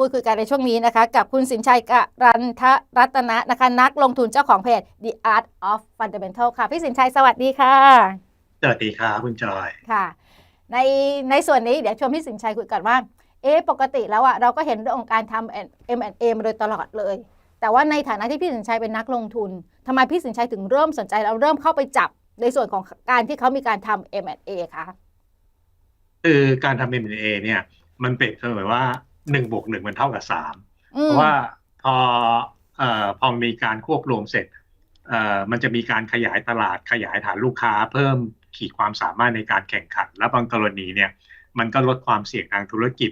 พูดคุยกันในช่วงนี้นะคะ กับคุณสินชัยกรันทรัตนะนะคะ นักลงทุนเจ้าของเพจ The Art of Fundamental ค่ะ พี่สินชัยสวัสดีค่ะ สวัสดีครับคุณจอย ค่ะ ในในส่วนนี้เดี๋ยวชวนพี่สินชัยคุยกันว่า เอ๊ะปกติแล้วอะเราก็เห็นเรื่องของการทำ M&A มาโดยตลอดเลย แต่ว่าในฐานะที่พี่สินชัยเป็นนักลงทุนทำไมพี่สินชัยถึงเริ่มสนใจแล้วเริ่มเข้าไปจับในส่วนของการที่เขามีการทำ M&A คะคือการทำ M&A เนี่ย มันเป็นเสมอว่า หนึ่งบวกหนึ่งมันเท่ากับสามอืมเพราะว่าพอเอ่อพอมีการควบรวมเสร็จเอ่อมันจะมีการขยายตลาดขยายฐานลูกค้า เพิ่มขีดความสามารถในการแข่งขัน และบางกรณีเนี่ยมันก็ลดความเสี่ยงทางธุรกิจ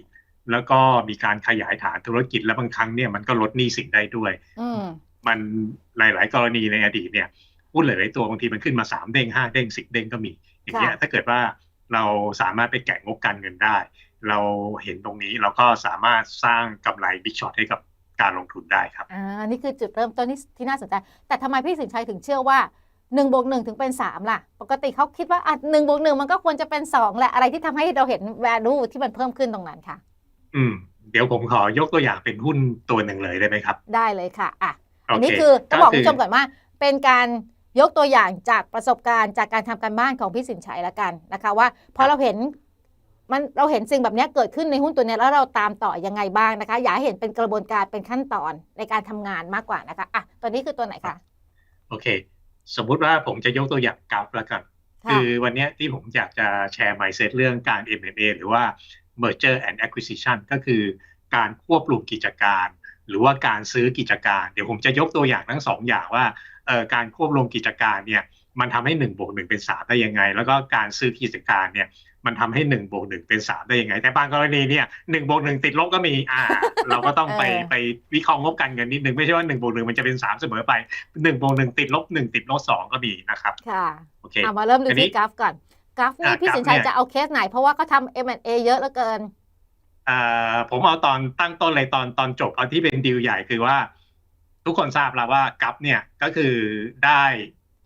แล้วก็มีการขยายฐานธุรกิจและบางครั้งเนี่ยมันก็ลดหนี้สินได้ด้วยอืมมันหลาย ๆ กรณีในอดีตเนี่ยหุ้นหลายๆตัวบางทีมันขึ้นมาสามเด้งห้าเด้งสิบเด้งก็มี อย่างเงี้ยค่ะถ้าเกิดว่าเราสามารถไปแกะงบการเงินได้ เราเห็นตรงนี้เราก็สามารถสร้างกำไรบิ๊กช็อตให้กับการลงทุนได้ครับ อ่านี่คือจุดเริ่มต้นที่ที่น่าสนใจ แต่ทำไมพี่สินชัยถึงเชื่อว่า1บวกหถึงเป็น 3 ล่ะ ปกติเขาคิดว่าอะหนึ่งบวกหมันก็ควรจะเป็น 2 แหละอะไรที่ทำให้เราเห็น value ที่มันเพิ่มขึ้นตรงนั้นค่ะ อืม เดี๋ยวผมขอยกตัวอย่างเป็นหุ้นตัวหนึ่งเลยได้ไหมครับ ได้เลยค่ะอะโออันเคนี้คือต้องบอกก็คุณผู้ชมก่อนว่า เป็นการยกตัวอย่างจากประสบการณ์จากการทำการบ้านของพี่สินชัยละกันนะคะ ว่าพอเราเห็น มันเราเห็นสิ่งแบบนี้เกิดขึ้นในหุ้นตัวเนี้ยแล้วเราตามต่อยังไงบ้างนะคะ อยากให้เห็นเป็นกระบวนการเป็นขั้นตอนในการทำงานมากกว่านะคะอะตัวนี้คือตัวไหนคะโอเค สมมุติว่าผมจะยกตัวอย่างกราฟแล้วกันค่ะคือวันเนี้ยที่ผมอยากจะแชร์ mindset เรื่องการ M&A หรือว่า merger and acquisition ก็คือการควบรวมกิจการ หรือว่าการซื้อกิจการ เดี๋ยวผมจะยกตัวอย่างทั้งสองอย่างว่าเอ่อการควบรวมกิจการเนี่ยมันทำให้1บวก1เป็น3ได้ยังไง แล้วก็การซื้อกิจการเนี่ย มันทำให้1บวก1เป็น3ได้ยังไง แต่บางกรณีเนี่ย1บวก1ติดลบก็มีอ่า เราก็ต้องไปเออไปวิเคราะห์งบการเงินนิดนึงไม่ใช่ว่า1บวก1มันจะเป็น3เสมอไป1บวก1ติดลบ1ติดลบ2ก็มีนะครับค่ะโอเคเอามาเริ่มดูอันนี้ที่กราฟก่อนกราฟนี่อะพี่กราฟสินชัยเนี่ยจะเอาเคสไหนเพราะว่าเขาทำ M&A เยอะเหลือเกินเอ่อผมเอาตอนตั้งต้นเลยตอนตอนจบเอาที่เป็นดีลใหญ่คือว่า ทุกคนทราบแล้วว่ากัฟเนี่ยก็คือได้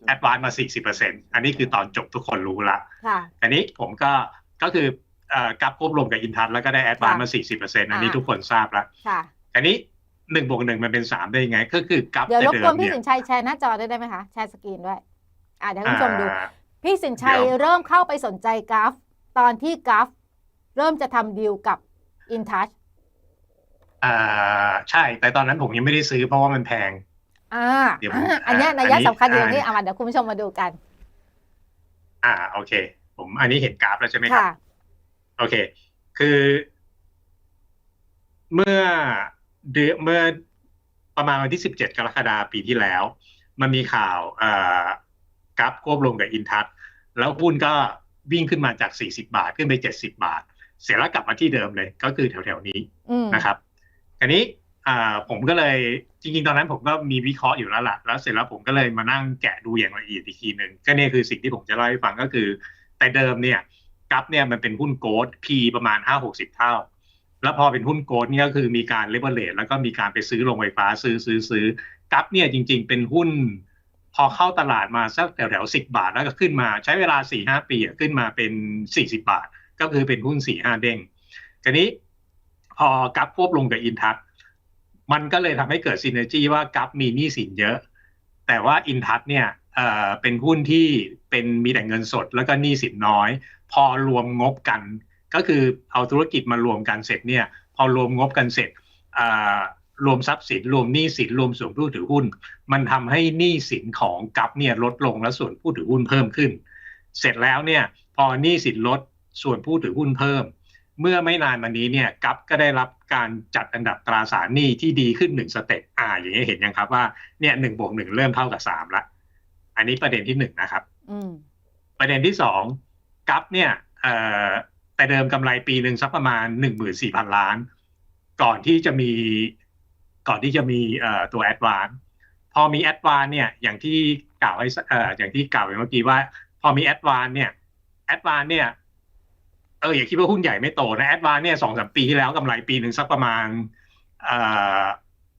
แอดวานมา 40%อันนี้คือตอนจบทุกคนรู้ละค่ะอันนี้ผมก็ ก็คือเอ่อกัฟควบรวมกับอินทัศแล้วก็ได้แอดวานค่ะมา 40%อันนี้อ่าทุกคนทราบแล้วค่ะอันนี้หนึ่งบวกหนึ่งมันเป็นสามได้ยังไง ก็คือกัฟเดี๋ยวแต่รบเดิกวนมพี่เนี่ยสินชัยแชร์หน้าจอด้วยได้ไหมคะ แชร์สกรีนด้วย อ่าเดี๋ยวคุณผู้ชมดูอ่าพี่สินชัยเดี๋ยวเริ่มเข้าไปสนใจกราฟตอนที่กราฟเริ่มจะทำดีลกับ InTouch อ่าใช่ แต่ตอนนั้นผมยังไม่ได้ซื้อเพราะว่ามันแพง อ่าเดี๋ยวผมอ่าอันเนี้ยอ่านัยยะอันนี้สำคัญอยู่ตรงนี้อ่าเอามาเดี๋ยวคุณผู้ชมมาดูกัน อ่าโอเค ผมอันนี้เห็นกราฟแล้วใช่ไหมครับค่ะโอเค คือ เมื่อเดือนเมื่อประมาณวันที่17กรกฎาคมปีที่แล้ว มันมีข่าวเอ่อกราฟควบรวมกับอินทัศแล้วหุ้นก็วิ่งขึ้นมาจาก40บาท ขึ้นไป70บาท เสร็จแล้วกลับมาที่เดิมเลย ก็คือแถวๆนี้อืมนะครับอันนี้อ่าผมก็เลยจริงๆ ตอนนั้นผมก็มีวิเคราะห์อยู่แล้วล่ะ แล้วเสร็จแล้วผมก็เลยมานั่งแกะดูอย่างละเอียดอีกทีหนึ่งก็เนี่ยคือสิ่งที่ผมจะเล่าให้ฟังก็คือ แต่เดิมเนี่ยกัฟเนี่ยมันเป็นหุ้นโกลด์ P ประมาณ 5 60 เท่า แล้วพอเป็นหุ้นโกลด์เนี่ยก็คือมีการเลเวลเลตแล้วก็มีการไปซื้อโรงไฟฟ้าซื้อซื้อซื้อกัฟเนี่ยจริง ๆ เป็นหุ้น พอเข้าตลาดมาสักแถวแถวสิบาทแล้วก็ขึ้นมาใช้เวลาสี่ห้าปีขึ้นมาเป็นสี่สิบาท ก็คือเป็นหุ้นสี่ห้าเด้งทีนี้พอกัฟควบรวมกับอินทัศมันก็เลยทำให้เกิดซีเนจีว่ากัฟมีหนี้สินเยอะ แต่ว่าอินทัศเนี่ย เอ่อเป็นหุ้นที่เป็นมีแต่เงินสดแล้วก็หนี้สินน้อย พอรวมงบกัน ก็คือเอาธุรกิจมารวมกันเสร็จเนี่ยพอรวมงบกันเสร็จอ่ารวมทรัพย์สินรวมหนี้สินรวมส่วนผู้ถือหุ้น มันทำให้หนี้สินของกัฟเนี่ยลดลงและส่วนผู้ถือหุ้นเพิ่มขึ้น เสร็จแล้วเนี่ยพอหนี้สินลดส่วนผู้ถือหุ้นเพิ่ม เมื่อไม่นานมานี้เนี่ยกัฟก็ได้รับการจัดอันดับตราสารหนี้ที่ดีขึ้นหนึ่งสเต็ปอ่าอย่างนี้เห็นยังครับว่าเนี่ยหนึ่งบวกหนึ่งเริ่มเท่ากับสามละ อันนี้ประเด็นที่หนึ่งนะครับอืมประเด็นที่สองกัฟเนี่ยเอ่อแต่เดิมกำไรปีหนึ่งสักประมาณหนึ่งหมื่นสี่พันล้าน ก่อนที่จะมีก่อนที่จะมีเอ่อตัวแอดวานพอมีแอดวานเนี่ยอย่างที่กล่าวไว้เอ่ออย่างที่กล่าวไปเมื่อกี้ว่า พอมีแอดวานเนี่ยแอดวานเนี่ยเอออย่าคิดว่าหุ้นใหญ่ไม่โตนะแอดวานเนี่ยสองสามปีที่แล้วกำไรปีหนึ่งสักประมาณเอ่อ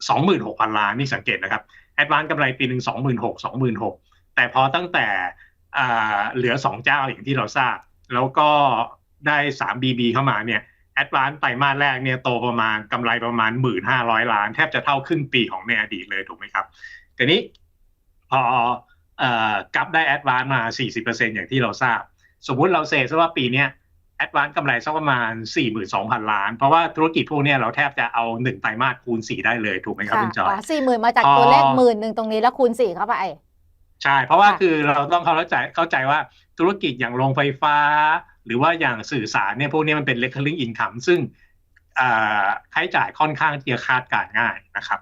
สองหมื่นหกพันล้านนี่สังเกตนะครับแอดวานกำไรปีหนึ่งสองหมื่นหกสองหมื่นหก แต่พอตั้งแต่อ่าเหลือสองเจ้าอย่างที่เราทราบ แล้วก็ได้สามบีบีเข้ามาเนี่ยแอดวานไตรมาสแรกเนี่ยโตประมาณกำไรประมาณหมื่นห้าร้อยล้าน แทบจะเท่าครึ่งปีของในอดีตเลยถูกไหมครับทีนี้พอเอ่อกลับได้แอดวานมา 40%อย่างที่เราทราบ สมมุติเราเซซะว่าปีเนี้ยแอดวานกำไรสักประมาณ 42,000 ล้าน เพราะว่าธุรกิจพวกเนี้ยเราแทบจะเอาหนึ่งไตรมาสคูณสี่ได้เลยถูกไหมครับค่ะคุณจอยอ๋อสี่หมื่นมาจากพอตัวเลขหมื่นหนึ่งตรงนี้แล้วคูณสี่เข้าไป ใช่ เพราะว่าค่ะคือเราต้องเข้าใจเข้าใจว่าธุรกิจอย่างโรงไฟฟ้า หรือว่าอย่างสื่อสารเนี่ยพวกนี้มันเป็น recurring income ซึ่งอ่าค่าใช้จ่ายค่อนข้างที่จะคาดการณ์ง่ายนะครับ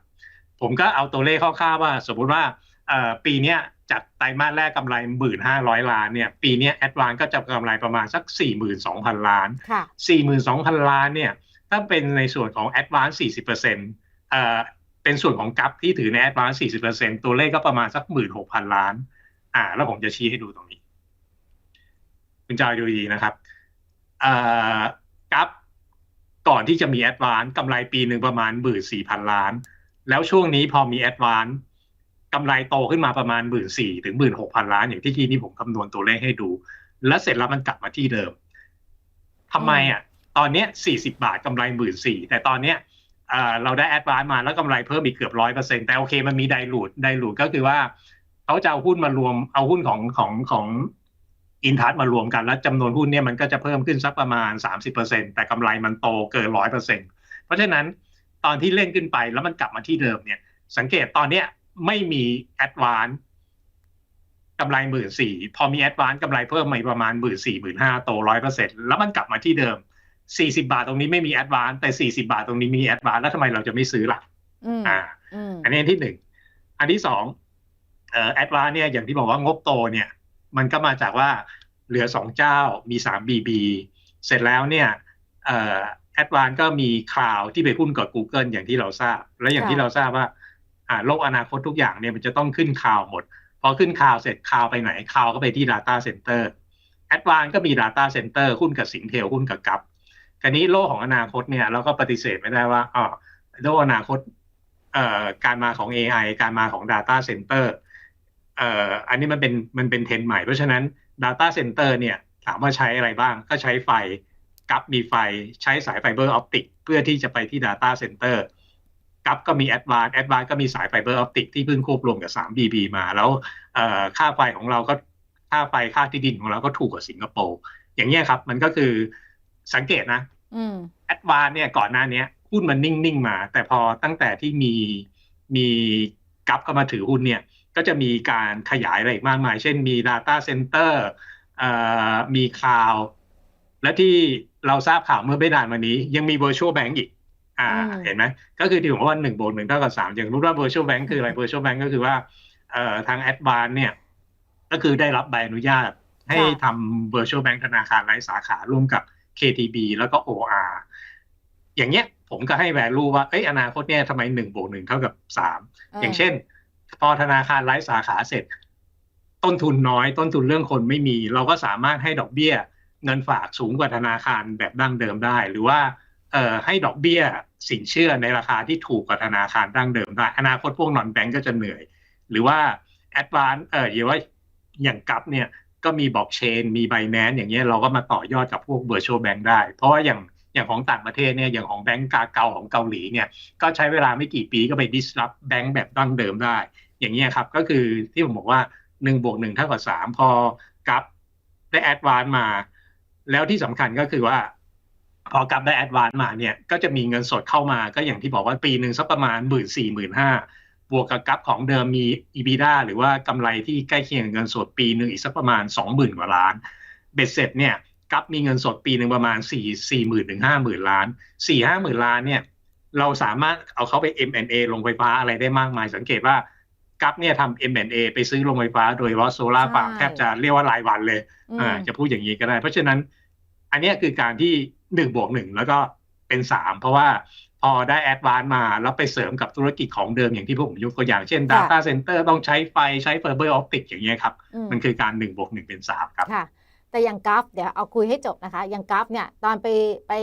ผมก็เอาตัวเลขคร่าวๆว่า สมมุติว่าเอ่อปีเนี้ยจากไตรมาสแรกกำไรหมื่นห้าร้อยล้านเนี่ย ปีเนี้แอดวานก็จะกำไรประมาณสักสี่หมื่นสองพันล้านค่ะสี่หมื่นสองพันล้านเนี่ย ถ้าเป็นในส่วนของ Advance สี่สิบเปอร์เซ็นต์เอ่อ เป็นส่วนของกัฟที่ถือใน Advance สี่สิบเปอร์เซ็นต์ตัวเลขก็ประมาณสักหมื่นหกพันล้าน อ่า แล้วผมจะชี้ให้ดูตรงนี้ คุณจอยดูดีนะครับอ่อกัฟก่อนที่จะมี Advance กำไรปีหนึ่งประมาณหมื่นสี่พันล้าน แล้วช่วงนี้พอมี Advance กำไรโตขึ้นมาประมาณหมื่นสี่ถึงหมื่นหกพันล้าน อย่างที่ที่นี้ผมคำนวณตัวเลขให้ดู แล้วเสร็จแล้วมันกลับมาที่เดิมทำไมอะ ตอนเนี้ยสี่สิบาทกำไรหมื่นสี่แต่ตอนเนี้ย เราได้แอดวานมาแล้วกำไรเพิ่มอีกเกือบร้อยเปอร์เซ็นแต่โอเคมันมีไดรูดไดรูดก็คือว่าเขาจะเอาหุ้นมารวมเอาหุ้นของของของอินทัสมารวมกันแล้วจำนวนหุ้นเนี่ยมันก็จะเพิ่มขึ้นสักประมาณสามสิบเปอร์เซ็นแต่กำไรมันโตเกินร้อยเปอร์เซ็นเพราะฉะนั้นตอนที่เล่นขึ้นไปแล้วมันกลับมาที่เดิมเนี่ย สังเกตตอนเนี้ยไม่มีแอดวานกำไรหมื่นสี่พอมีแอดวานกำไรเพิ่มมาประมาณหมื่นสี่หมื่นห้าโตร้อยเปอร์เซ็นแล้วมันกลับมาที่เดิม สี่สิบาทตรงนี้ไม่มีแอดวานแต่สี่สิบาทตรงนี้มีแอดวานแล้วทำไมเราจะไม่ซื้อล่ะอืมอ่าอืมอันนี้อันที่หนึ่ง อันที่สองเอ่อแอดวานเนี่ยอย่างที่บอกว่างบโตเนี่ย มันก็มาจากว่าเหลือสองเจ้ามีสามบีบีเสร็จแล้วเนี่ยเอ่อแอดวานก็มีคลาวที่ไปหุ้นกับ Google อย่างที่เราทราบ และอย่างที่เราทราบว่าอ่าโลกอนาคตทุกอย่างเนี่ยมันจะต้องขึ้นคลาวหมด พอขึ้นคลาวเสร็จคลาวไปไหนคลาวก็ไปที่ Data Center แอดวานก็มี Data Center หุ้นกับสิงเทลหุ้นกับกัป คราวนี้โลกของอนาคตเนี่ยเราก็ปฏิเสธไม่ได้ว่าอ๋อโลกอนาคตเอ่อการมาของ AI การมาของ Data Center เอ่ออันนี้มันเป็นมันเป็นเทรนใหม่ เพราะฉะนั้น Data Center เนี่ยถามว่าใช้อะไรบ้างก็ใช้ไฟกับมีไฟใช้สายไฟเบอร์ออปติกเพื่อที่จะไปที่ Data Center กับก็มี Advance Advance ก็มีสายไฟเบอร์ออปติกที่เพิ่งควบรวมกับ 3BB มาแล้วค่าไฟของเราก็ค่าไฟค่าที่ดินของเราก็ถูกกว่าสิงคโปร์อย่างเงี้ครับมันก็คือ สังเกตนะอืมแอดวานเนี่ยก่อนหน้าเนี้ยหุ้นมันนิ่งๆมา แต่พอตั้งแต่ที่มีมีกัฟเข้ามาถือหุ้นเนี่ย ก็จะมีการขยายอะไรอีกมากมาย เช่นมี Data Center เอ่อมีคลาว และที่เราทราบข่าวเมื่อไม่นานมานี้ ยังมี Virtual Bank อีกอ่าอืมเห็นไหมก็คือที่ผมว่าหนึ่งบวกหนึ่งเท่ากับสามอย่างรู้ว่า Virtual Bank คืออะไร Virtual Bank ก็คือว่าเอ่อทาง Advance เนี่ย ก็คือได้รับใบอนุญาตให้ทำ Virtual Bank ธนาคารไร้สาขาร่วมกับ KTB แล้วก็ OR อย่างเงี้ยผมก็ให้ value ว่าเอ้ยอนาคตเนี่ยทำไมหนึ่งบวกหนึ่งเท่ากับสามอย่างเช่น พอธนาคารไร้สาขาเสร็จ ต้นทุนน้อย ต้นทุนเรื่องคนไม่มี เราก็สามารถให้ดอกเบี้ย เงินฝากสูงกว่าธนาคารแบบดั้งเดิมได้ หรือว่าเอ่อให้ดอกเบี้ยสินเชื่อในราคาที่ถูกกว่าธนาคารดั้งเดิมได้อนาคตพวกนอนแบงก์ก็จะเหนื่อย หรือว่าแอดวานเอออย่างว่าอย่างกับเนี่ย ก็มีบล็อกเชนมีไบแนนอย่างเงี้ยเราก็มาต่อยอดกับพวก virtual bank ได้ เพราะว่าอย่างอย่างของต่างประเทศเนี่ยอย่างของแบงก์กาเกาของเกาหลีเนี่ยก็ใช้เวลาไม่กี่ปีก็ไป disrupt แบงก์แบบดั้งเดิมได้ อย่างเงี้ยครับก็คือที่ผมบอกว่าหนึ่งบวกหนึ่งเท่ากับสามพอกับได้แอดวานมา แล้วที่สำคัญก็คือว่า พอกับได้แอดวานมาเนี่ยก็จะมีเงินสดเข้ามาก็อย่างที่บอกว่าปีหนึ่งสักประมาณหมื่นสี่หมื่นห้า บวกกับกับของเดิมมี EBITDA หรือว่ากำไรที่ใกล้เคียงกับเงินสดปีหนึ่งอีกสักประมาณสองหมื่นกว่าล้าน เบ็ดเสร็จเนี่ยกับมีเงินสดปีหนึ่งประมาณสี่สี่หมื่นถึงห้าหมื่นล้านสี่ห้าหมื่นล้านเนี่ยเราสามารถเอาเขาไป M&A ลงไฟฟ้าอะไรได้มากมาย สังเกตว่ากับเนี่ยทำ M&A ไปซื้อโรงไฟฟ้า โดยเฉพาะโซลาร์ฟาร์มใช่แทบจะเรียกว่ารายวันเลยอืมอ่าจะพูดอย่างนี้ก็ได้ เพราะฉะนั้นอันเนี้ยคือการที่หนึ่งบวกหนึ่งแล้วก็เป็นสามเพราะว่า พอได้แอดวานมาแล้วไปเสริมกับธุรกิจของเดิมอย่างที่ผมยกตัวอย่างเช่น Data Center ต้องใช้ไฟใช้ไฟเบอร์ออปติกอย่างเงี้ยครับอืมมันคือการหนึ่งบวกหนึ่งเป็นสามครับค่ะแต่อย่างกราฟเดี๋ยวเอาคุยให้จบนะคะ อย่างกราฟเนี่ยตอนไปไป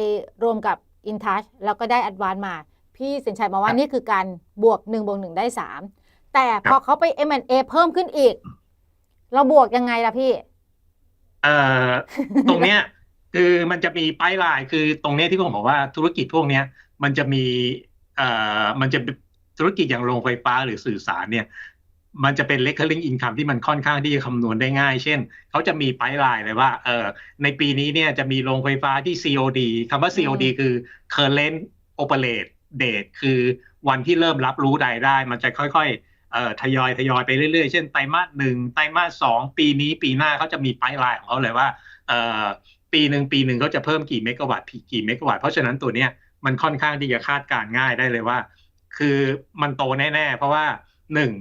รวมกับ InTouch แล้วก็ได้แอดวานมา พี่สินชัยบอกว่าครับนี่คือการบวก1บวก1ได้ 3 แต่พครัอบเขาไป M&A เพิ่มขึ้นอีก เราบวกยังไงล่ะพี่เอ่อตรงเนี้ยคือมันจะมีป้ายลายคือตรงเนี้ยที่ผมบอกว่าธุรกิจพวกเนี้ย มันจะมีเอ่อมันจะธุรกิจอย่างโรงไฟฟ้าหรือสื่อสารเนี่ยมันจะเป็น recurring income ที่มันค่อนข้างที่จะคำนวณได้ง่าย เช่น เขาจะมีป้ายลายเลยว่าเออในปีนี้เนี่ยจะมีโรงไฟฟ้าที่ COD คำว่า COD คือ current operate date คือวันที่เริ่มรับรู้รายได้ มันจะค่อยๆเอ่อทยอยทยอยไปเรื่อยๆ เช่นไตรมาสหนึ่งไตรมาสสองปีนี้ปีหน้าเขาจะมีป้ายลายของเขาเลยว่าเอ่อปีหนึ่งปีหนึ่งเขาจะเพิ่มกี่เมกะวัตต์กี่เมกะวัตต์เพราะฉะนั้นตัวเนี้ย มันค่อนข้างที่จะคาดการณ์ง่ายได้เลยว่า คือมันโตแน่ ๆ เพราะว่าหนึ่ง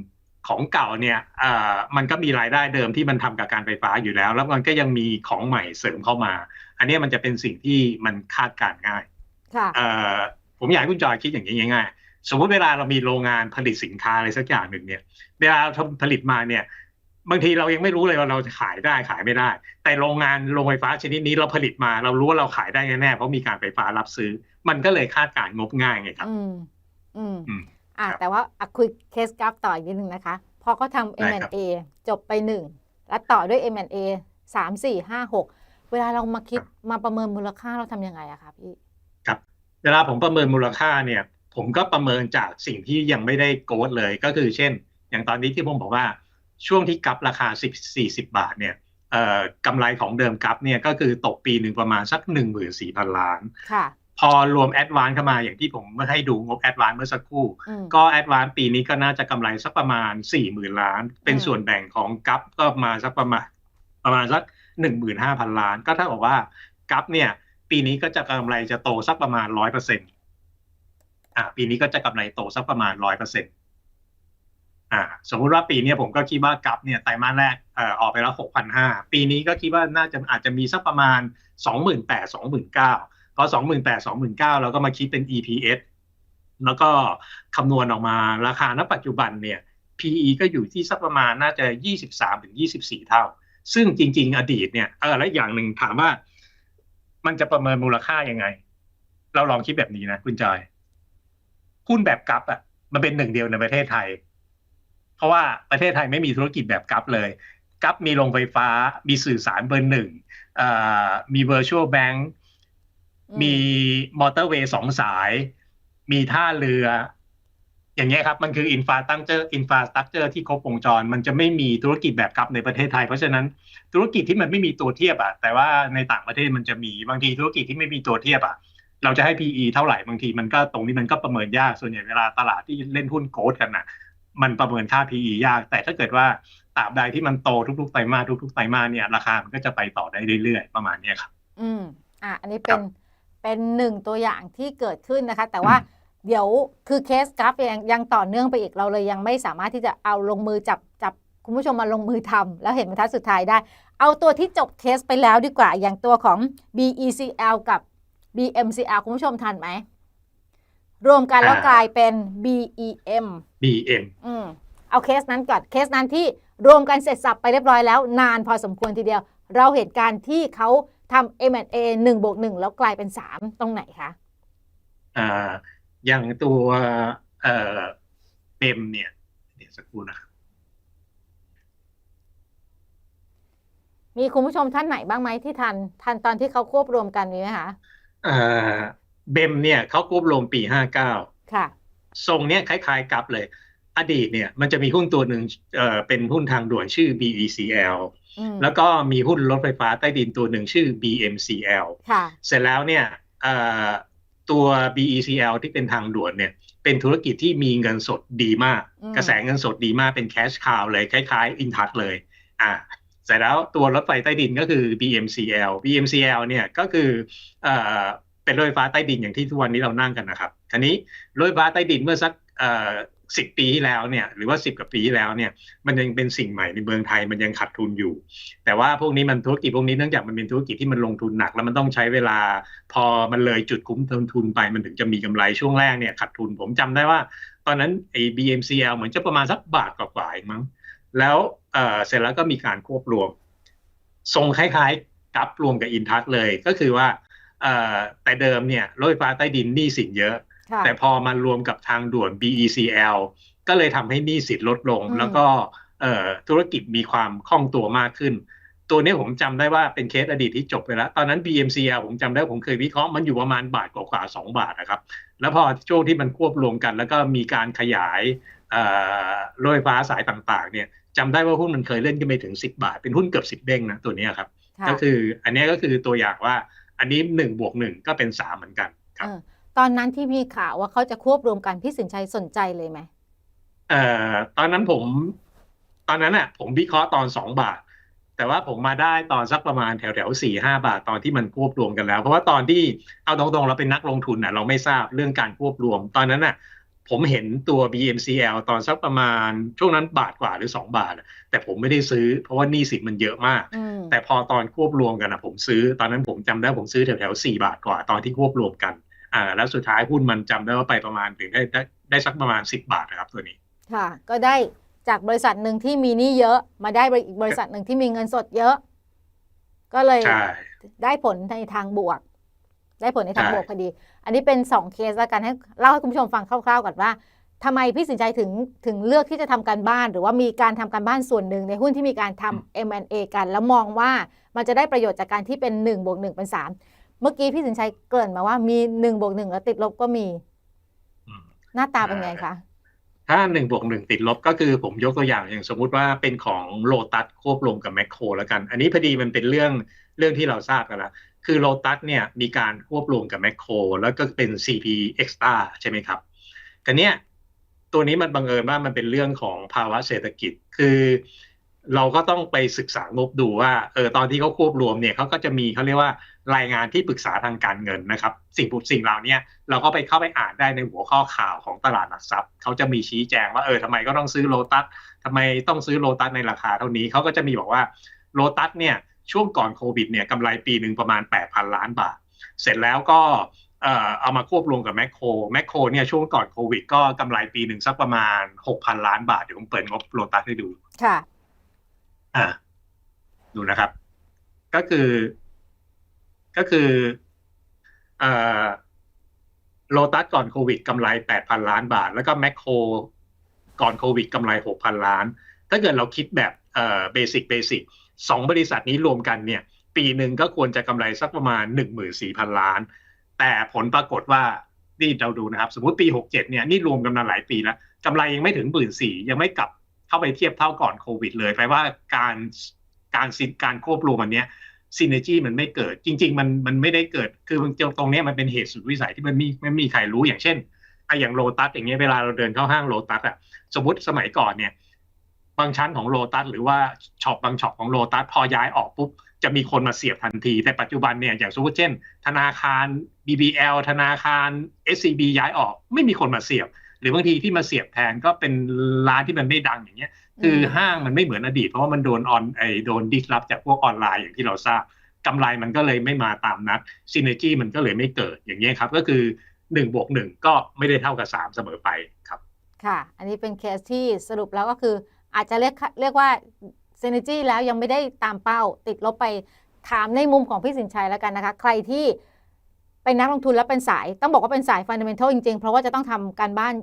ของเก่าเนี่ยเอ่อมันก็มีรายได้เดิมที่มันทำกับการไฟฟ้าอยู่แล้ว แล้วมันก็ยังมีของใหม่เสริมเข้ามา อันเนี้ยมันจะเป็นสิ่งที่มันคาดการณ์ง่ายค่ะเอ่อผมอยากให้คุณจอยคิดอย่างนี้ง่ายๆสมมุติเวลาเรามีโรงงานผลิตสินค้าอะไรสักอย่างหนึ่งเนี่ย เวลาเราผลิตมาเนี่ย บางทีเรายังไม่รู้เลยว่าเราจะขายได้ขายไม่ได้ แต่โรงงานโรงไฟฟ้าชนิดนี้เราผลิตมา เรารู้ว่าเราขายได้แน่ๆเพราะมีการไฟฟ้ารับซื้อ มันก็เลยคาดการณ์งบง่ายไงครับอืมอืมอืมอะครับแต่ว่าอะคุยเคสกราฟต่ออีกนิดนึงนะคะ พอเขาทำได้ครับ M&A จบไปหนึ่งแล้วต่อด้วย M&A สามสี่ห้าหกเวลาเรามาคิดมาประเมินมูลค่าเราทำยังไงอะคะพี่เวลาผมประเมินมูลค่าเนี่ย ผมก็ประเมินจากสิ่งที่ยังไม่ได้โกดเลยก็คือเช่น อย่างตอนนี้ที่ผมบอกว่า ช่วงที่กับราคา 10 40 บาทเนี่ยเอ่อกำไรของเดิมกับเนี่ยก็คือตกปีหนึ่งประมาณสัก 14,000 ล้านค่ะพอรวมแอดวานเข้ามาอย่างที่ผมเมื่อให้ดูงบแอดวานเมื่อสักครู่อืมก็แอดวานปีนี้ก็น่าจะกำไรสักประมาณ 40,000 ล้าน เป็นอืมส่วนแบ่งของกับก็มาสักประมาณประมาณสัก 15,000 ล้าน ก็เท่ากับว่ากับเนี่ยปีนี้ก็จะกำไรจะโตสักประมาณ 100%อ่าปีนี้ก็จะกำไรโตสักประมาณ 100% อ่าสมมุติว่าปีนี้ผมก็คิดว่ากับเนี่ยไตรมาสแรกเอ่อออกไปแล้ว6,500ปีนี้ก็คิดว่าน่าจะอาจจะมีสักประมาณ28,000 29,000พอ28,000 29,000เก้าเราก็มาคิดเป็น EPS แล้วก็คำนวณออกมาราคาณปัจจุบันเนี่ย PE ก็อยู่ที่สักประมาณน่าจะ23ถึง24เท่า ซึ่งจริง ๆ อดีตเนี่ยเออและอย่างหนึ่งถามว่า มันจะประเมินมูลค่ายังไง เราลองคิดแบบนี้นะคุณจอยหุ้นแบบกัปอะมันเป็นหนึ่งเดียวในประเทศไทย เพราะว่าประเทศไทยไม่มีธุรกิจแบบกัปเลยกัปมีโรงไฟฟ้า มีสื่อสารเบอร์หนึ่งเอ่อมี virtual bank อืมมีมอเตอร์เวย์สองสาย มีท่าเรือ อย่างเงี้ยครับ มันคืออินฟาตั้งเจออินฟาสตักเจอที่ครบวงจร มันจะไม่มีธุรกิจแบบกับในประเทศไทย เพราะฉะนั้นธุรกิจที่มันไม่มีตัวเทียบอะแต่ว่าในต่างประเทศมันจะมีบางทีธุรกิจที่ไม่มีตัวเทียบอะเราจะให้ PE เท่าไหร่บางทีมันก็ตรงนี้มันก็ประเมินยากส่วนใหญ่เวลาตลาดที่เล่นหุ้นโกดกันน่ะ มันประเมินค่า PE ยาก แต่ถ้าเกิดว่าตราบใดที่มันโตทุกๆไตรมาสทุกๆไตรมาสเนี่ยราคามันก็จะไปต่อได้เรื่อยๆ ประมาณนี้ครับ อืมอะอันนี้เป็นเป็นหนึ่งตัวอย่างที่เกิดขึ้นนะคะ แต่ว่าเดี๋ยวคือเคสกราฟยังยังต่อเนื่องไปอีกเราเลยยังไม่สามารถที่จะเอาลงมือจับจับคุณผู้ชมมาลงมือทำแล้วเห็นบรรทัดสุดท้ายได้ เอาตัวที่จบเคสไปแล้วดีกว่าอย่างตัวของ BECL กับ BMCL คุณผู้ชมทันไหม รวมกันแล้วอ่ากลายเป็น BEM BM อืมเอาเคสนั้นก่อนเคสนั้นที่รวมกันเสร็จสับไปเรียบร้อยแล้ว นานพอสมควรทีเดียว เราเหตุการณ์ที่เขาทำ M&A หนึ่งบวกหนึ่งแล้วกลายเป็นสามตรงไหนคะอ่าอย่างตัวเอ่อเบมเนี่ยเดี๋ยวสักครู่นะครับมีคุณผู้ชมท่านไหนบ้างไหมที่ทัน ทันตอนที่เขาควบรวมกันมีไหมคะอ่า เบมเนี่ยเขากรุ๊ปรวมปี59ค่ะทรงเนี้ยคล้ายๆกับเลย อดีตเนี่ยมันจะมีหุ้นตัวหนึ่งเอ่อเป็นหุ้นทางด่วนชื่อ BECL อืมแล้วก็มีหุ้นรถไฟฟ้าใต้ดินตัวหนึ่งชื่อ BMCL ค่ะเสร็จแล้วเนี่ยเอ่อตัว BECL ที่เป็นทางด่วนเนี่ย เป็นธุรกิจที่มีเงินสดดีมากอืมกระแสเงินสดดีมากเป็น cash cow เลย คล้ายๆ อินทัชเลย อ่าเสร็จแล้วตัวรถไฟใต้ดินก็คือ BMCL BMCL เนี่ยก็คือเอ่อ เป็นรถไฟฟ้าใต้ดินอย่างที่ทุกวันนี้เรานั่งกันนะครับทีนี้รถไฟฟ้าใต้ดินเมื่อสักสิบปีที่แล้วเนี่ยหรือว่าสิบกว่าปีที่แล้วเนี่ยมันยังเป็นสิ่งใหม่ในเมืองไทยมันยังขาดทุนอยู่ แต่ว่าพวกนี้มันธุรกิจพวกนี้เนื่องจากมันเป็นธุรกิจที่มันลงทุนหนัก แล้วมันต้องใช้เวลาพอมันเลยจุดคุ้มทุนไปมันถึงจะมีกำไรช่วงแรกเนี่ยขาดทุนผมจำได้ว่า ตอนนั้นไอ้ BMCL เหมือนจะประมาณสักบาทกว่าๆเองมั้งแล้วเเสร็จแล้วก็มีการควบรวมทรงคล้ายๆกับรวมกับอินทัชเลยก็คือว่า แต่เดิมเนี่ยรถไฟฟ้าใต้ดินหนี้สินเยอะค่ะแต่พอมารวมกับทางด่วน BECL ก็เลยทำให้หนี้สินลดลงอืมแล้วก็เอ่อธุรกิจมีความคล่องตัวมากขึ้น ตัวเนี้ยผมจำได้ว่าเป็นเคสอดีตที่จบไปแล้ว ตอนนั้น BMCL ผมจำได้ผมเคยวิเคราะห์มันอยู่ประมาณบาทกว่าๆสองบาทนะครับ แล้วพอช่วงที่มันควบรวมกัน แล้วก็มีการขยายเอ่อรถไฟฟ้าสายต่างๆเนี่ยจำได้ว่าหุ้นมันเคยเล่นกันไปถึง 10 บาท เป็นหุ้นเกือบ 10 เด้งนะตัวเนี้ยครับค่ะก็คืออันเนี้ยก็คือตัวอย่างว่า อันนี้หนึ่งบวกหนึ่งก็เป็นสามเหมือนกันครับเออตอนนั้นที่มีข่าวว่าเขาจะควบรวมกันพี่สินชัยสนใจเลยไหมเอ่อตอนนั้นผม ตอนนั้นอะ ผมวิเคราะห์ตอนสองบาท แต่ว่าผมมาได้ตอนสักประมาณแถวแถวสี่ห้าบาทตอนที่มันควบรวมกันแล้ว เพราะว่าตอนที่เอาตรงๆเราเป็นนักลงทุนน่ะ เราไม่ทราบเรื่องการควบรวม ตอนนั้นน่ะ ผมเห็นตัว BMCL ตอนสักประมาณช่วงนั้นบาทกว่าหรือสองบาทอะแต่ผมไม่ได้ซื้อ เพราะว่าหนี้สินมันเยอะมากอืมแต่พอตอนควบรวมกันนะผมซื้อ ตอนนั้นผมจำได้ผมซื้อแถวแถวสี่บาทกว่าตอนที่ควบรวมกัน อ่า แล้วสุดท้ายหุ้นมันจำได้ว่าไปประมาณถึงได้ได้ได้สักประมาณสิบบาทนะครับตัวนี้ ค่ะ ก็ได้จากบริษัทหนึ่งที่มีหนี้เยอะ มาได้อีกบริษัทหนึ่งที่มีเงินสดเยอะ ก็เลยใช่ได้ผลในทางบวก ได้ผลในทางใช่บวกพอดี อันนี้เป็นสองเคสแล้วกันให้เล่าให้คุณผู้ชมฟังคร่าวๆก่อนว่าทำไมพี่สินใจถึงถึงเลือกที่จะทำการบ้าน หรือว่ามีการทำการบ้านส่วนหนึ่งในหุ้นที่มีการทำ M&A กัน แล้วมองว่ามันจะได้ประโยชน์จากการที่เป็น1บวก1เป็น 3 เมื่อกี้พี่สินชัยเกริ่นมาว่ามี1บวก1แล้วติดลบก็มีอืมหน้าตาเป็นไงคะถ้าหนึ่งบวกหนึ่งติดลบก็คือผมยกตัวอย่างอย่างสมมุติว่าเป็นของโลตัสควบรวมกับแมคโครแล้วกัน อันนี้พอดีมันเป็นเรื่องเรื่องที่เราทราบกันแล้ว คือโลตัสเนี่ยมีการควบรวมกับแมคโครแล้วก็เป็น CP Extra ใช่ไหมครับแต่เนี้ยตัวนี้มันบังเอิญว่ามันเป็นเรื่องของภาวะเศรษฐกิจ คือเราก็ต้องไปศึกษางบดูว่าเออตอนที่เขาควบรวมเนี่ยเขาก็จะมีเขาเรียกว่ารายงานที่ปรึกษาทางการเงินนะครับ สิ่งสิ่งเหล่านี้เราก็ไปเข้าไปอ่านได้ในหัวข้อข่าวของตลาดหลักทรัพย์เขาจะมีชี้แจงว่าเออทำไมก็ต้องซื้อโลตัสทำไมต้องซื้อโลตัสในราคาเท่านี้เขาก็จะมีบอกว่าโลตัสเนี่ย ช่วงก่อนโควิดเนี่ยกำไรปีหนึ่งประมาณ 8,000 ล้านบาท เสร็จแล้วก็เอ่อเอามาควบรวมกับแมคโครแมคโครเนี่ยช่วงก่อนโควิด ก็กำไรปีหนึ่งสักประมาณ 6,000 ล้านบาท เดี๋ยวผมเปิดงบโลตัสให้ดู ค่ะ อ่า ดูนะครับ ก็คือ ก็คือเอ่อโลตัสก่อนโควิดกำไร 8,000 ล้านบาท แล้วก็แมคโครก่อนโควิดกำไร 6,000 ล้าน ถ้าเกิดเราคิดแบบเอ่อเบสิกเบสิก สองบริษัทนี้รวมกันเนี่ย ปีหนึ่งก็ควรจะกำไรสักประมาณ 14,000 ล้าน แต่ผลปรากฏว่านี่เราดูนะครับ สมมติปี 67 เนี่ยนี่รวมกันมาหลายปีแล้วกำไรยังไม่ถึงหมื่นสี่ยังไม่กลับเข้าไปเทียบเท่าก่อนโควิด เลยแปลว่าการการซิการควบรวมอันเนี้ยซินเนจีมันไม่เกิด จริง ๆ มันมันไม่ได้เกิด คือตรงเนี้ยมันเป็นเหตุสุดวิสัยที่มันมีไม่มีใครรู้อย่างเช่นไอ้อย่างโลตัสอย่างเงี้ยเวลาเราเดินเข้าห้างโลตัสอะสมมติสมัยก่อนเนี่ย บางชั้นของโลตัสหรือว่าช็อปบางช็อปของโลตัสพอย้ายออกปุ๊บจะมีคนมาเสียบทันที แต่ปัจจุบันเนี่ยอย่างสมมติเช่น ธนาคาร BBL ธนาคาร SCB ย้ายออก ไม่มีคนมาเสียบ หรือบางทีที่มาเสียบแทนก็เป็นร้านที่มันไม่ดังอย่างเงี้ย คือห้างมันไม่เหมือนอดีต เพราะว่ามันโดนออนไอโดนดิสรับจากพวกออนไลน์อย่างที่เราทราบกำไรมันก็เลยไม่มาตามนัดซินเนจีมันก็เลยไม่เกิดอย่างเงี้ยครับก็คือ1บวก1ก็ไม่ได้เท่ากับ 3 เสมอไปครับ ค่ะ อันนี้เป็นเคสที่สรุปแล้วก็คือ อาจจะเรียกเรียกว่าเซนจีแล้วยังไม่ได้ตามเป้า ติดลบไปถามในมุมของพี่สินชัยแล้วกันนะคะ ใครที่เป็นนักลงทุนแล้วเป็นสาย ต้องบอกว่าเป็นสายฟันเดเมนทัลจริงๆ เพราะว่าจะต้องทำการบ้าน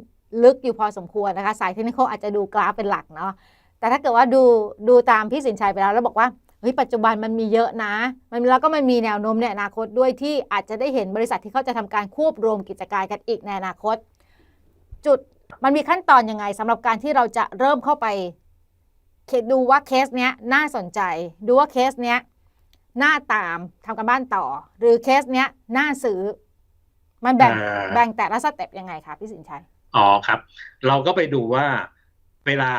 ลึกอยู่พอสมควรนะคะ สายเทคนิคอาจจะดูกราฟเป็นหลักเนาะแต่ถ้าเกิดว่าดูดูตามพี่สินชัยไปแล้ว แล้วบอกว่าเฮ้ยปัจจุบันมันมีเยอะนะ มันแล้วก็มันมีแนวโน้มในอนาคตด้วยที่อาจจะได้เห็นบริษัทที่เขาจะทำการควบรวมกิจการกันอีกในอนาคต จุดมันมีขั้นตอนยังไงสำหรับการที่เราจะเริ่มเข้าไป ดูว่าเคสเนี้ยน่าสนใจ ดูว่าเคสเนี้ยน่าตามทำกันบ้านต่อ หรือเคสเนี้ยน่าซื้อ มันแบ่งเอ่อแบ่งแต่ละสเต็ปยังไงคะพี่สินชัยอ๋อครับ เราก็ไปดูว่าเวลา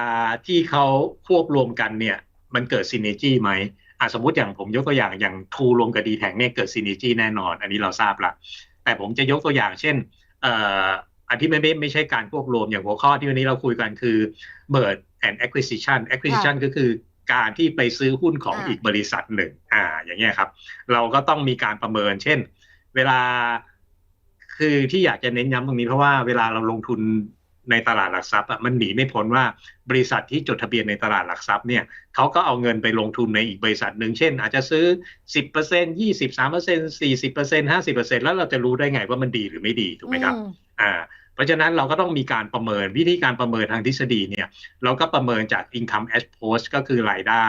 ที่เขาควบรวมกันเนี่ย มันเกิดซินเนจีไหมอะสมมติอย่างผมยกตัวอย่างอย่างทูรวมกับดีแท็เนี่ยเกิดซินเนจีแน่นอน อันนี้เราทราบละแต่ผมจะยกตัวอย่างเช่นเอ่ออันที่ไม่ไม่ไม่ใช่การควบรวมอย่างหัวข้อที่วันนี้เราคุยกันคือ merge and acquisition acquisition ก็คือการที่ไปซื้อหุ้นของอ่าอีกบริษัทหนึ่ง อ่า อย่างเงี้ยครับ เราก็ต้องมีการประเมิน เช่น เวลา คือที่อยากจะเน้นย้ำตรงนี้เพราะว่าเวลาเราลงทุนในตลาดหลักทรัพย์อะมันหนีไม่พ้นว่าบริษัทที่จดทะเบียนในตลาดหลักทรัพย์เนี่ยเขาก็เอาเงินไปลงทุนในอีกบริษัทหนึ่ง เช่น อาจจะซื้อ 10% 23% 40% 50%แล้วเราจะรู้ได้ไงว่ามันดีหรือไม่ดี ถูกไหมครับอืมอ่า เพราะฉะนั้นเราก็ต้องมีการประเมินวิธีการประเมินทางทฤษฎีเนี่ยเราก็ประเมินจาก income as post ก็คือรายได้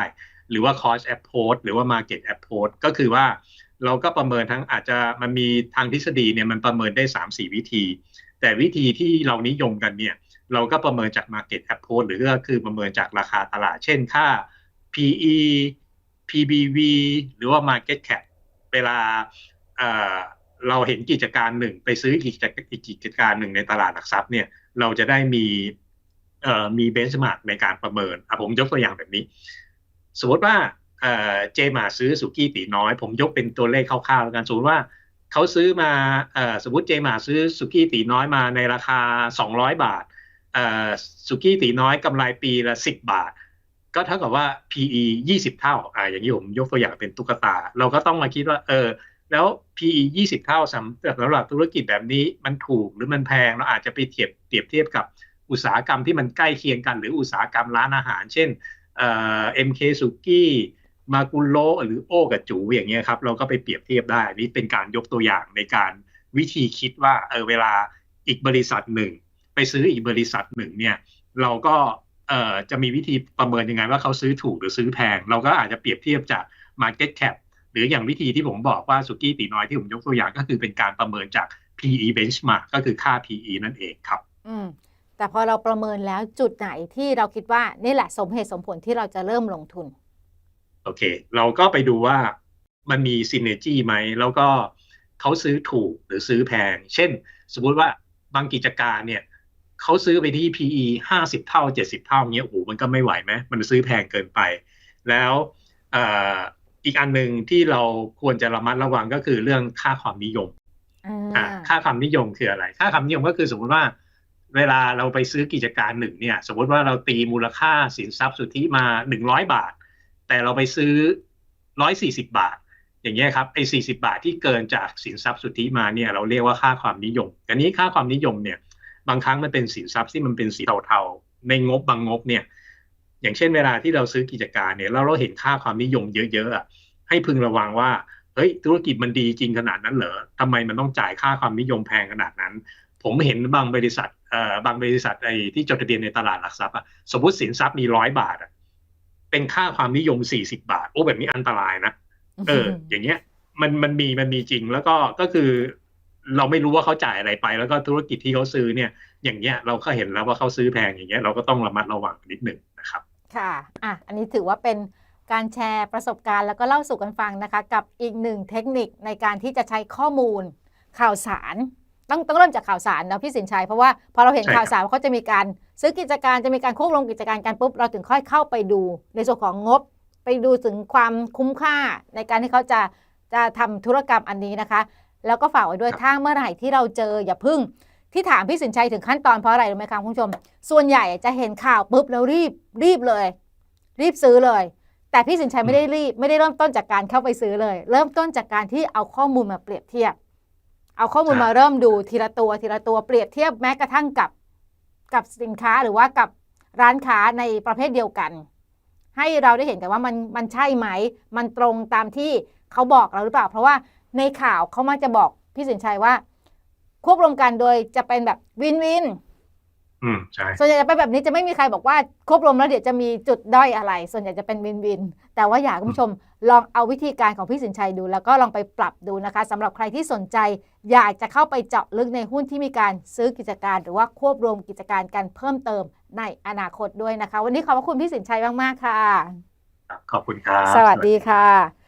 หรือว่า cost approach หรือว่า market approach ก็คือว่าเราก็ประเมินทั้งอาจจะมันมีทางทฤษฎีเนี่ยมันประเมินได้ 3-4 วิธี แต่วิธีที่เรานิยมกันเนี่ยเราก็ประเมินจาก market a p p r o a c หรือก็คือประเมินจากราคาตลาด เช่นค่า PE PBV หรือว่า market cap เวลา เราเห็นกิจการหนึ่งไปซื้ออีกกิจอีกกิจการหนึ่งในตลาดหลักทรัพย์เนี่ยเราจะได้มีเอ่อมีเบนช์มาร์กในการประเมินอะผมยกตัวอย่างแบบนี้ สมมติว่าเอ่อเจมาซื้อสุกี้ตีน้อย ผมยกเป็นตัวเลขคร่าวๆแล้วกันสมมติว่าเขาซื้อมาเอ่อสมมติเจมาซื้อสุกี้ตีน้อยมาในราคา 200 บาทเอ่อสุกี้ตีน้อยกำไรปีละ 10 บาท ก็เท่ากับว่า PE 20 เท่าอ่าอย่างนี้ผมยกตัวอย่างเป็นตุ๊กตา เราก็ต้องมาคิดว่าเออ แล้ว PE 20 เท่าสำสำหรับธุรกิจแบบนี้มันถูกหรือมันแพงเราอาจจะไปเทียบเปรียบเทียบกับอุตสาหกรรมที่มันใกล้เคียงกัน หรืออุตสาหกรรมร้านอาหาร เช่นเอ่อ MK สุกี้มากุโรหรือโอกับจูอย่างเงี้ยครับเราก็ไปเปรียบเทียบได้นนี้เป็นการยกตัวอย่างในการวิธีคิดว่าเออเวลาอีกบริษัทหนึ่ง ไปซื้ออีกบริษัทหนึ่งเนี่ยเราก็เอ่อจะมีวิธีประเมินยังไงว่าเขาซื้อถูกหรือซื้อแพง เราก็อาจจะเปรียบเทียบจาก Market Cap หรืออย่างวิธีที่ผมบอกว่าสุกี้ตีน้อยที่ผมยกตัวอย่างก็คือเป็นการประเมินจาก PE benchmark ก็คือค่า PE นั่นเองครับ อืมแต่พอเราประเมินแล้วจุดไหนที่เราคิดว่านี่แหละสมเหตุสมผลที่เราจะเริ่มลงทุน โอเค เราก็ไปดูว่ามันมี synergy ไหม แล้วก็เขาซื้อถูกหรือซื้อแพง เช่น สมมุติว่าบางกิจการเนี่ยเขาซื้อไปที่ PE ห้าสิบเท่าเจ็ดสิบเท่าเงี้ยโอ้โหมันก็ไม่ไหวไหมมันซื้อแพงเกินไป แล้วเอ่ออีกอันหนึ่งที่เราควรจะระมัดระวังก็คือเรื่องค่าความนิยมอ่อ่าาค่าความนิยมคืออะไร ค่าความนิยมก็คือสมมุติว่า เวลาเราไปซื้อกิจการหนึ่งเนี่ย สมมติว่าเราตีมูลค่าสินทรัพย์สุทธิมาหนึ่งร้อยบาท แต่เราไปซื้อร้อยสี่สิบาท อย่างเงี้ยครับไอ้สี่สิบาทที่เกินจากสินทรัพย์สุทธิมาเนี่ยเราเรียกว่าค่าความนิยมแต่นี้ค่าความนิยมเนี่ย บางครั้งมันเป็นสินทรัพย์ที่มันเป็นสีเทาๆในงบบางงบเนี่ย อย่างเช่นเวลาที่เราซื้อกิจการเนี่ยแล้วเราเห็นค่าความนิยมเยอะๆอะให้พึงระวังว่าเฮ้ยธุรกิจมันดีจริงขนาดนั้นเหรอทำไมมันต้องจ่ายค่าความนิยมแพงขนาดนั้น ผมเห็นบางบริษัทเอ่อบางบริษัทไอ้ที่จดทะเบียนในตลาดหลักทรัพย์อะสมมติสินทรัพย์มีร้อยบาทอะเป็นค่าความนิยมสี่สิบาท โอ้แบบนี้อันตรายนะเออ อย่างเงี้ยมันมันมีมันมีจริงแล้วก็ก็คือ เราไม่รู้ว่าเขาจ่ายอะไรไป แล้วก็ธุรกิจที่เขาซื้อเนี่ย อย่างเงี้ยเราก็เห็นแล้วว่าเขาซื้อแพงอย่างเงี้ยเราก็ต้องระมัดระวังนิดหนึ่งนะ ครับค่ะ อะ อันนี้ถือว่าเป็นการแชร์ประสบการณ์แล้วก็เล่าสู่กันฟังนะคะ กับอีกหนึ่งเทคนิคในการที่จะใช้ข้อมูลข่าวสาร ต้องต้องเริ่มจากข่าวสารนะพี่สินชัย เพราะว่าพอเราเห็นใช่ครับข่าวสารว่าเขาจะมีการซื้อกิจการจะมีการควบรวมกิจการกันปุ๊บเราถึงค่อยเข้าไปดู ในส่วนของงบ ไปดูถึงความคุ้มค่าในการที่เขาจะจะทำธุรกรรมอันนี้นะคะ แล้วก็ฝากไว้ด้วยถ้าเมื่อไหร่ที่เราเจออย่าพึ่ง ที่ถามพี่สินชัยถึงขั้นตอนเพราะอะไรรู้ไหมคะคุณผู้ชม ส่วนใหญ่จะเห็นข่าวปุ๊บแล้วรีบรีบเลย รีบซื้อเลย แต่พี่สินชัยไม่ได้รีบไม่ได้เริ่มต้นจากการเข้าไปซื้อเลย เริ่มต้นจากการที่เอาข้อมูลมาเปรียบเทียบ เอาข้อมูลใช่มาเริ่มดูทีละตัวทีละตัวเปรียบเทียบแม้กระทั่งกับกับสินค้าหรือว่ากับร้านค้าในประเภทเดียวกัน ให้เราได้เห็นกันว่ามันมันใช่ไหม มันตรงตามที่เขาบอกเราหรือเปล่า เพราะว่าในข่าวเขามักจะบอกพี่สินชัยว่า ควบรวมกันโดยจะเป็นแบบวินวินอืมใช่ส่วนใหญ่จะเป็นแบบนี้จะไม่มีใครบอกว่าควบรวมแล้วเดี๋ยวจะมีจุดด้อยอะไร ส่วนใหญ่จะเป็นวินวิน แต่ว่าอยากให้คุณผู้ชมลองเอาวิธีการของพี่สินชัยดู แล้วก็ลองไปปรับดูนะคะสำหรับใครที่สนใจ อยากจะเข้าไปเจาะลึกในหุ้นที่มีการซื้อกิจการ หรือว่าควบรวมกิจการกันเพิ่มเติมในอนาคตด้วยนะคะ วันนี้ขอบพระคุณพี่สินชัยมากๆค่ะครับขอบคุณครับสวัสดีค่ะ